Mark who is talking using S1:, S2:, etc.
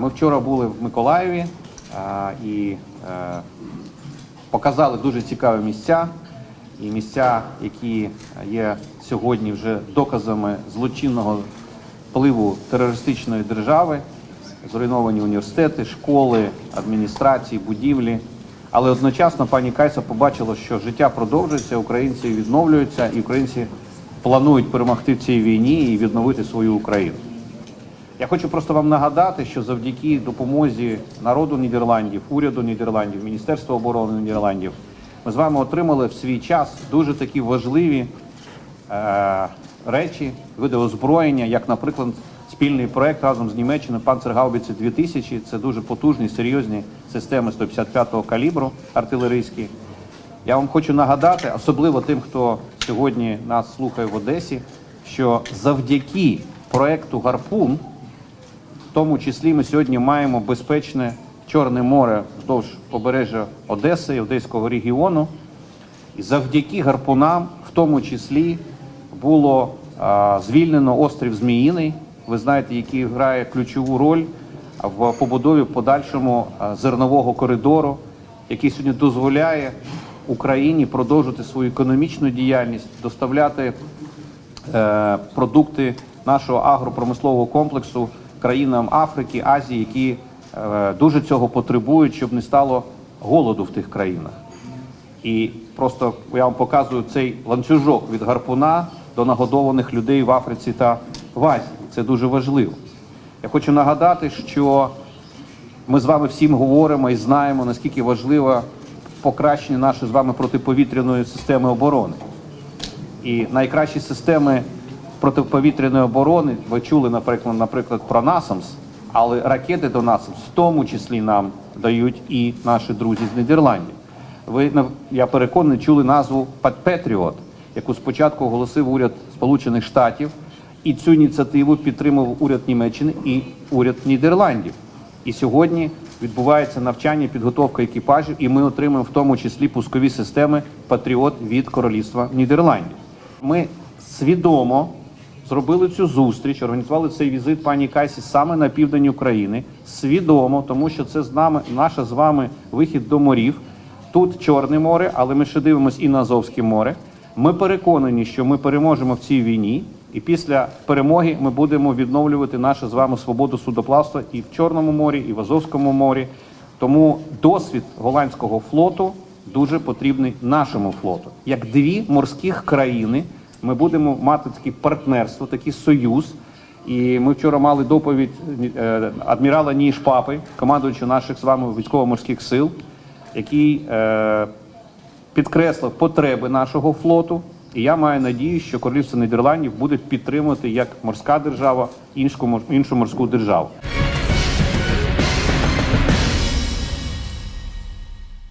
S1: Ми вчора були в Миколаєві е, і е, показали дуже цікаві місця. І місця, які є сьогодні вже доказами злочинного впливу терористичної держави, зруйновані університети, школи, адміністрації, будівлі. Але одночасно пані Кайса побачила, що життя продовжується, українці відновлюються, і українці планують перемогти в цій війні і відновити свою Україну. Я хочу просто вам нагадати, що завдяки допомозі народу Нідерландів, уряду Нідерландів, Міністерства оборони Нідерландів, ми з вами отримали в свій час дуже такі важливі е, речі, види озброєння, як, наприклад, спільний проект разом з Німеччиною Панцергаубіці 2000. Це дуже потужні, серйозні системи 155-го калібру артилерійські. Я вам хочу нагадати, особливо тим, хто сьогодні нас слухає в Одесі, що завдяки проекту Гарпун, тому числі ми сьогодні маємо безпечне Чорне море вздовж побережжя Одеси Одеського регіону. І завдяки гарпунам, в тому числі, було а, звільнено острів Зміїний. Ви знаєте, який грає ключову роль в побудові подальшому зернового коридору, який сьогодні дозволяє Україні продовжити свою економічну діяльність, доставляти е, продукти нашого агропромислового комплексу країнам Африки, Азії, які е, дуже цього потребують, щоб не стало голоду в тих країнах. І просто я вам показую цей ланцюжок від гарпуна до нагодованих людей в Африці та в Азії. Це дуже важливо. Я хочу нагадати, що ми з вами всім говоримо і знаємо, наскільки важливо покращення нашої з вами протиповітряної системи оборони. І найкращі системи протиповітряної оборони, ви чули, наприклад, наприклад, про NASAMS, але ракети до NASAMS в тому числі нам дають і наші друзі з Нідерландів. Ви я переконаний, чули назву Патріот, яку спочатку оголосив уряд Сполучених Штатів, і цю ініціативу підтримав уряд Німеччини і уряд Нідерландів. І сьогодні відбувається навчання, підготовка екіпажів, і ми отримуємо в тому числі пускові системи Патріот від Королівства Нідерландів. Ми свідомо зробили цю зустріч, організували цей візит пані Кайсі саме на південь України. Свідомо, тому що це з нами, наша з вами вихід до морів. Тут Чорне море, але ми ще дивимося і на Азовське море. Ми переконані, що ми переможемо в цій війні, і після перемоги ми будемо відновлювати нашу з вами свободу судоплавства і в Чорному морі, і в Азовському морі. Тому досвід голландського флоту дуже потрібний нашому флоту. Як дві морських країни, ми будемо мати таке партнерство, такий союз. І ми вчора мали доповідь е, адмірала Ніш Папи, командуючого наших з вами військово-морських сил, який е, підкреслив потреби нашого флоту. І я маю надію, що Королівство Нідерландів буде підтримувати як морська держава іншу морську державу.